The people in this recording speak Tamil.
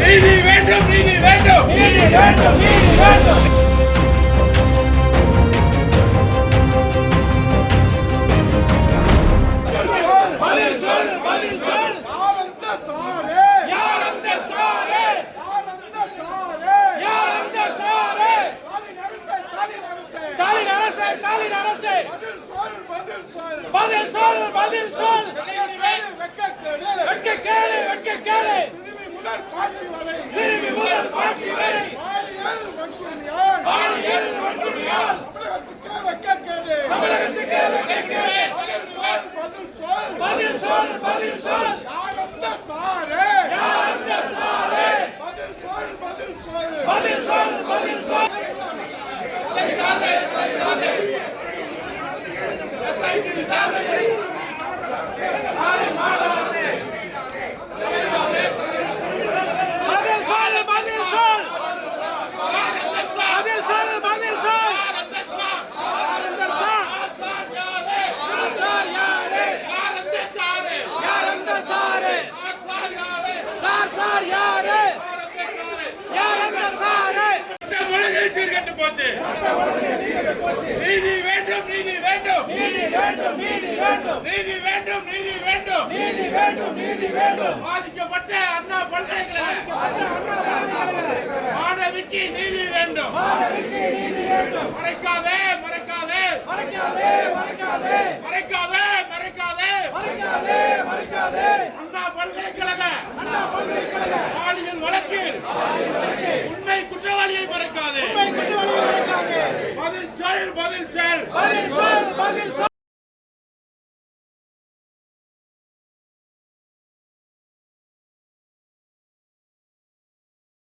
நீதி வேண்டும் நீதி வேண்டும். நீதி வேண்டும் நீதி வேண்டும். பதில் சொல் பதில் சொல். ஆனந்த சாரே யார் அந்த சிறுமி முதல் பாட்டி வரை. சிறுமி முதல் பாட்டி வரை. பாலியல் வன்கொடுமையால். பாலியல் வன்கொடுமையால். தமிழகத்துக்கு வெக்கக்கேடு. தமிழகத்துக்கு வெட்கக்கேடு. பதில் சொல் பதில் சொல். பதில் சொல் பதில் சொல். ஆனந்த சாரே. யார் அந்த சாரே. பதில் சொல் பதில் சொல். பதில் சொல் பதில் சொல். பதில் சொல் பதில் சொல் பதில் சொல் பதில் சொல் யார் அந்த சார் சார் சார் யாரு யார் அந்த சாரு சார் சார் யாரு யார் அந்த சாரு ஒழுங்கை சீர்கெட்டு போச்சு. நீதி வேண்டும் நீதி வேண்டும். நீதி வேண்டும் நீதி வேண்டும். நீதி வேண்டும் நீதி வேண்டும். நீதி வேண்டும் நீதி வேண்டும். பாதிக்கப்பட்ட அண்ணா பல்கலைக்கழக மாணவிக்கு நீதி வேண்டும். மாணவிக்கு பதில் சொல் பதில் சொல் பதில் சொல்